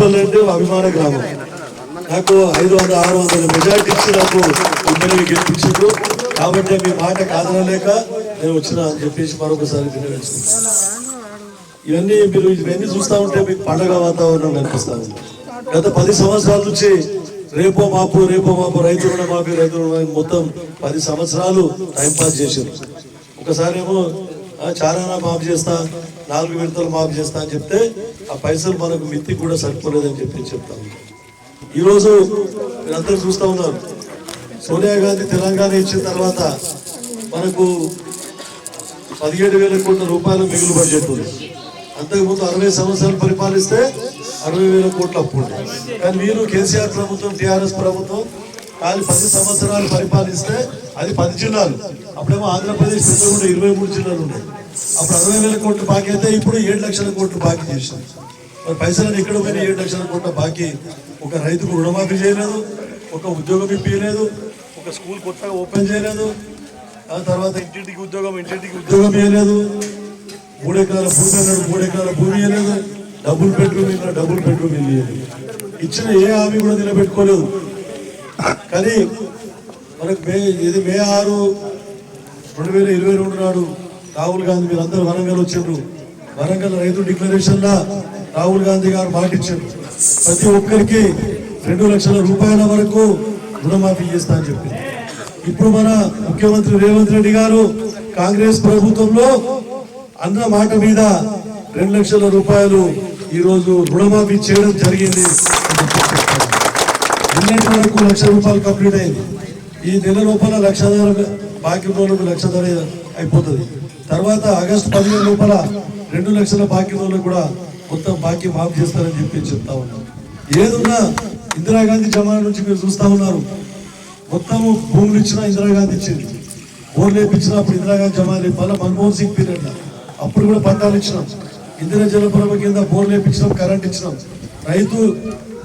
బోడుపల్లి అంటే అభిమాన గ్రామం. నాకు ఐదు వందల ఆరు వందల మెజార్టీ ఇచ్చి నాకు ఎమ్మెల్యే గెలిపించారు కాబట్టి మీ మాట కాదనలేక నేను వచ్చిన అని చెప్పేసి మరొకసారి వినియోగించుకుంటాను ఇవన్నీ మీరు ఇవన్నీ చూస్తూ ఉంటే మీకు పండగ వాతావరణం కనిపిస్తా ఉంది గత పది సంవత్సరాల నుంచి రేపో మాపు రేపో మాపు రైతు రుణమాఫీ రైతు రుణమాఫీ మొత్తం పది సంవత్సరాలు టైం పాస్ చేశారు. ఒకసారి ఏమో చారానా మాఫీ చేస్తా నాలుగు విడతలు మాఫీ చేస్తా అని చెప్తే ఆ పైసలు మనకు మిత్తి కూడా సరిపోలేదని చెప్పి చెప్తాను. ఈరోజు మీరందరూ చూస్తూ ఉన్నారు. సోనియా గాంధీ తెలంగాణ ఇచ్చిన తర్వాత మనకు పదిహేడు వేల కోట్ల రూపాయలు మిగులు బడ్జెట్ ఉంది. అంతకుముందు అరవై సంవత్సరాలు పరిపాలిస్తే అరవై వేల కోట్ల అప్పు ఉంది కానీ మీరు కేసీఆర్ ప్రభుత్వం టీఆర్ఎస్ ప్రభుత్వం కానీ పది సంవత్సరాలు పరిపాలిస్తే అది పది జిల్లాలు. అప్పుడేమో ఆంధ్రప్రదేశ్ పెద్దకుండా ఇరవై మూడు జిల్లాలు ఉన్నాయి అప్పుడు అరవై వేల కోట్లు బాకీ అయితే ఇప్పుడు ఏడు లక్షల కోట్లు బాకీ చేసింది మరి పైసలను ఎక్కడ పోయినా ఏడు లక్షల కోట్ల బాకీ ఒక రైతుకు రుణమాఫీ చేయలేదు ఒక ఉద్యోగం ఇప్పించలేదు ఒక స్కూల్ కొత్తగా ఓపెన్ చేయలేదు ఆ తర్వాత ఇంటింటికి ఉద్యోగం ఇంటింటికి ఉద్యోగం ఇవ్వలేదు మూడు ఎకరాల భూమి అన్నాడు మూడు ఎకరాల భూమి ఇవ్వలేదు డబుల్ బెడ్రూమ్ ఇన్నా డబుల్ బెడ్రూమ్ ఇవ్వలేదు ఇచ్చిన ఏ హామీ కూడా నిలబెట్టుకోలేదు. కానీ మనకు మే ఇది మే ఆరు రెండు వేల ఇరవై రెండు నాడు రాహుల్ గాంధీ మీరు అందరూ వరంగల్ వచ్చారు. వరంగల్ రైతు డిక్లరేషన్ రాహుల్ గాంధీ గారు మాటిచ్చారు ప్రతి ఒక్కరికి రెండు లక్షల రూపాయల వరకు రుణమాఫీ చేస్తా అని చెప్పి ఇప్పుడు మన ముఖ్యమంత్రి రేవంత్ రెడ్డి గారు కాంగ్రెస్ ప్రభుత్వంలో అన్న మాట మీద రెండు లక్షల రూపాయలు ఈరోజు రుణమాఫీ చేయడం జరిగింది. నిన్నటి వరకు లక్ష రూపాయలు కంప్లీట్ అయింది. ఈ నెల లోపల లక్ష బాకీ రోజులకు లక్షన్నర అయిపోతుంది. తర్వాత ఆగస్టు పదిహేను లోపల రెండు లక్షల బాకీ రోజులకు కూడా మొత్తం బాకీ మాఫ్ చేస్తారని చెప్పి చెప్తా ఉన్నాం. ఏదున్నా ఇందిరాగాంధీ జమానా నుంచి మీరు చూస్తా ఉన్నారు. మొత్తం భూములు ఇచ్చిన ఇందిరాగాంధీ ఇచ్చింది. బోర్లు వేపించినప్పుడు ఇందిరాగాంధీ జమాలి మళ్ళీ మన్మోహన్ సింగ్ పీరియడ్ అప్పుడు కూడా పట్టాలు ఇచ్చినాం. ఇందిరా జలప్రభ కింద బోర్లు వేపించినాం కరెంట్ ఇచ్చినాం. రైతు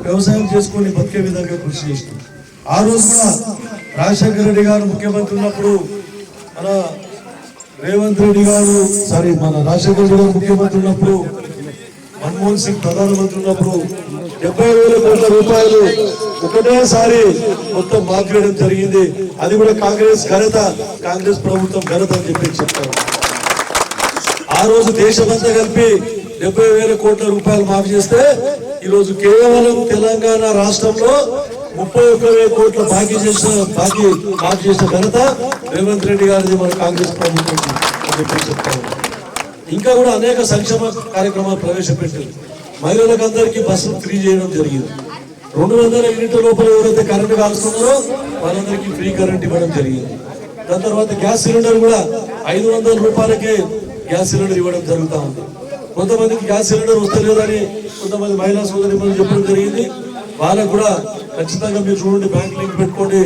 వ్యవసాయం చేసుకొని బతికే విధంగా కృషి చేసినాం ఆ రోజు కూడా రాజశేఖర రెడ్డి గారు ముఖ్యమంత్రి ఉన్నప్పుడు మన రేవంత్ రెడ్డి గారు సారీ మన రాజశేఖర రెడ్డి గారు ముఖ్యమంత్రి ఉన్నప్పుడు మన్మోహన్ సింగ్ ప్రధానమంత్రి ఉన్నప్పుడు డెబ్బై వేల కోట్ల రూపాయలు ఒకటేసారి మొత్తం మాట్లాడడం జరిగింది. అది కూడా కాంగ్రెస్ ఘనత కాంగ్రెస్ ప్రభుత్వం ఘనత అని చెప్పి చెప్తారు. ఆ రోజు దేశమంతా కలిపి డెబ్బై వేల కోట్ల రూపాయలు మాఫీ చేస్తే ఈ రోజు కేవలం తెలంగాణ రాష్ట్రంలో ముప్పై ఒక్క వేల కోట్ల బాకీ చేసిన బాకీ మాఫీ చేసిన ఘనత రేవంత్ రెడ్డి గారిది మన కాంగ్రెస్ ప్రభుత్వం అని చెప్పి ఇంకా కూడా అనేక సంక్షేమ కార్యక్రమాలు ప్రవేశపెట్టారు. మహిళలకు అందరికీ బస్సు ఫ్రీ చేయడం జరిగింది. రెండు వందల యూనిట్ల లోపల ఎవరైతే కరెంటు కాల్చుకున్నారో వాళ్ళందరికీ ఫ్రీ కరెంట్ ఇవ్వడం జరిగింది. దాని తర్వాత గ్యాస్ సిలిండర్ కూడా ఐదు వందల రూపాయలకే గ్యాస్ సిలిండర్ ఇవ్వడం జరుగుతూ ఉంది. కొంతమందికి గ్యాస్ సిలిండర్ వస్తలేదని కొంతమంది మహిళా సోదరి చెప్పడం జరిగింది. వాళ్ళకు కూడా ఖచ్చితంగా మీరు చూడండి బ్యాంక్ లింక్ పెట్టుకోండి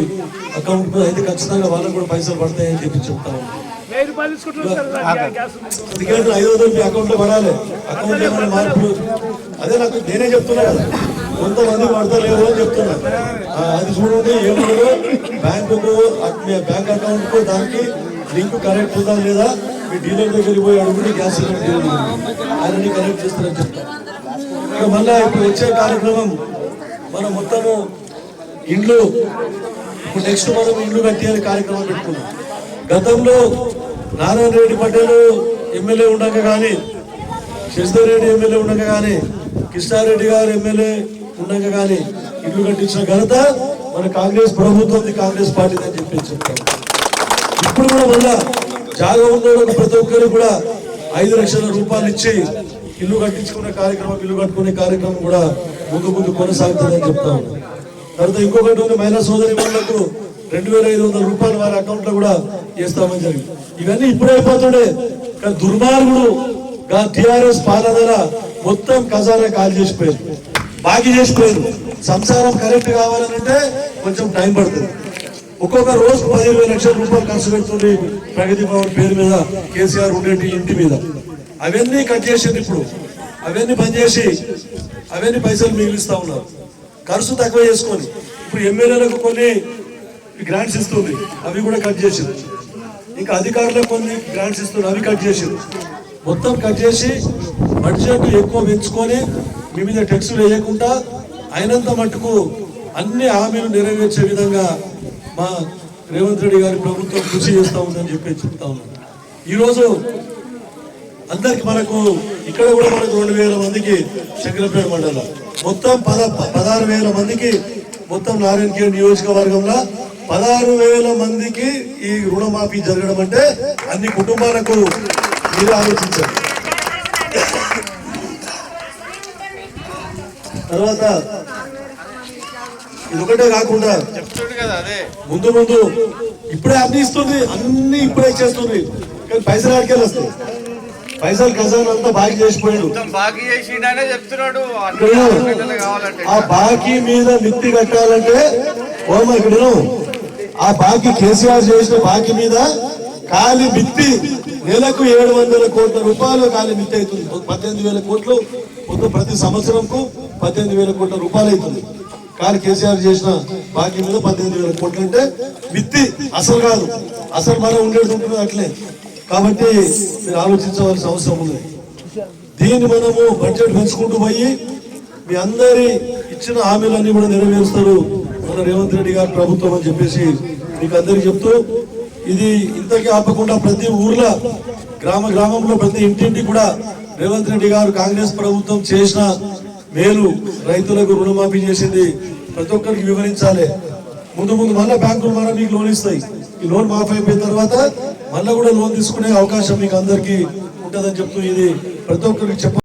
అకౌంట్ అయితే ఖచ్చితంగా వాళ్ళకు కూడా పైసలు పడతాయని చెప్పి చెప్తా ఉన్నాం వెయ్యి రూపాయలు తీసుకుంటున్నారు సార్ గ్యాస్ ఎందుకంటే ఐదు వందలు మీ అకౌంట్లో పడాలి అకౌంట్ ఏమైనా మార్పులు అదే నాకు నేనే చెప్తున్నా కదా. కొంతమంది పడతలేవు అని చెప్తున్నా. అది చూడండి ఏమన్నా బ్యాంకుకు మీ బ్యాంక్ అకౌంట్కు దానికి లింక్ కరెక్ట్ ఉందా లేదా మీ డీలర్ దగ్గరికి పోయి అడుగుంటే గ్యాస్ సిలిండర్ ఆయనని కనెక్ట్ చేస్తారని చెప్తాను ఇక మళ్ళా ఇప్పుడు వచ్చే కార్యక్రమం మనం మొత్తము ఇండ్లు ఇప్పుడు నెక్స్ట్ మనం ఇండ్లు కట్టేయాలి కార్యక్రమం పెట్టుకున్నాం. గతంలో నారాయణ రెడ్డి పటేల్ ఎమ్మెల్యే ఉండక కానీ శశిధర్ రెడ్డి ఎమ్మెల్యే ఉండక కానీ కృష్ణారెడ్డి గారు ఎమ్మెల్యే ఉండక కానీ ఇల్లు కట్టించిన ఘనత మన కాంగ్రెస్ ప్రభుత్వం కాంగ్రెస్ పార్టీ అని చెప్పి చెప్తాం ఇప్పుడు కూడా మళ్ళా జాగా ఉన్న ప్రతి ఒక్కరు కూడా ఐదు లక్షల రూపాయలు ఇచ్చి ఇల్లు కట్టించుకునే కార్యక్రమం ఇల్లు కట్టుకునే కార్యక్రమం కూడా ముందు ముందు కొనసాగుతుందని చెప్తా ఉన్నాం. తర్వాత ఇంకొకటి ఉంది మహిళా సోదరి వాళ్ళకు రెండు వేల ఐదు వందల రూపాయలు వారి అకౌంట్లో కూడా చేస్తామని జరిగింది. ఇవన్నీ ఇప్పుడే అయిపోతుండే కానీ దుర్మార్గుడు టిఆర్ఎస్ పాలన మొత్తం ఖజానా కాల్ చేసిపోయారు బాకీ చేసిపోయారు. సంసారం కరెక్ట్ కావాలంటే కొంచెం టైం పడుతుంది. ఒక్కొక్క రోజు పదిహేను లక్షల రూపాయలు ఖర్చు పెడుతుంది ప్రగతి భవన్ పేరు మీద కేసీఆర్ ఉండేటి ఇంటి మీద. అవన్నీ కట్ చేసింది ఇప్పుడు. అవన్నీ బంద్ చేసి అవన్నీ పైసలు మిగిలిస్తా ఉన్నారు. ఖర్చు తక్కువ చేసుకొని ఇప్పుడు ఎమ్మెల్యేలకు కొన్ని గ్రాంట్స్ ఇస్తుంది అవి కూడా కట్ చేసింది ఇంకా అధికారులకు కొన్ని గ్రాంట్స్ ఇస్తుంది అవి కట్ చేసింది మొత్తం కట్ చేసి బడ్జెట్ ఎక్కువ పెంచుకొని మీ మీద టెక్స్టులు వేయకుండా అయినంత మట్టుకు అన్ని హామీలు నెరవేర్చే విధంగా మా రేవంత్ రెడ్డి గారి ప్రభుత్వం కృషి చేస్తా ఉందని చెప్పి చెప్తా ఉన్నాను. ఈరోజు అందరికి మనకు ఇక్కడ కూడా మనకు రెండు వేల మందికి శంకరపేట మండలం. మొత్తం పద పదహారు వేల మందికి మొత్తం నారాయణఖేడ్ నియోజకవర్గంలో పదహారు వేల మందికి ఈ రుణమాఫీ జరగడం అంటే అన్ని కుటుంబాలకు మీరు ఆలోచించారు తర్వాత ఇది ఒకటే కాకుండా ముందు ముందు ఇప్పుడే అన్ని ఇస్తుంది అన్ని ఇప్పుడే చేస్తుంది. కానీ పైసలు ఆడికెళ్ళి వస్తాయి. పైసలు ఖజానా అంతా చేసిపోయాడు. బాకీ చెప్తున్నాడు. కావాలంటే. ఆ బాకీ మీద మిత్తి కట్టాలంటే ఓమ ఇక్కడ ఆ బాకీ కేసీఆర్ చేసిన బాకీ మీద ఖాళీ మిత్తి నెలకు ఏడు వందల కోట్ల రూపాయలు ఖాళీ మిత్తి అవుతుంది. పద్దెనిమిది వేల కోట్లు ప్రతి సంవత్సరంకు పద్దెనిమిది వేల కోట్ల రూపాయలు అవుతుంది. కానీ కేసీఆర్ చేసిన బాకీ మీద పద్దెనిమిది వేల కోట్లు అంటే మిత్తి అసలు కాదు. అసలు మనం ఉండేది ఉంటుంది అట్లే. కాబట్టి మీరు ఆలోచించవలసిన అవసరం ఉంది. దీన్ని మనము బడ్జెట్ పెంచుకుంటూ పోయి మీ అందరి ఇచ్చిన హామీలన్నీ కూడా నెరవేరుస్తారు మన రేవంత్ రెడ్డి గారి ప్రభుత్వం అని చెప్పేసి మీకు అందరికి చెప్తూ ఇది ఇంతకీ ఆపకుండా ప్రతి ఊర్లో గ్రామ గ్రామంలో ప్రతి ఇంటింటి కూడా రేవంత్ రెడ్డి గారు కాంగ్రెస్ ప్రభుత్వం చేసిన మేలు రైతులకు రుణమాఫీ చేసింది ప్రతి ఒక్కరికి వివరించాలి. ముందు ముందు మళ్ళీ బ్యాంకులు మళ్ళీ మీకు లోన్ ఇస్తాయి. ఈ లోన్ మాఫ్ అయిపోయిన తర్వాత మళ్ళీ కూడా లోన్ తీసుకునే అవకాశం మీకు అందరికీ ఉంటుందని చెప్తూ ఇది ప్రతి ఒక్కరికి చెప్ప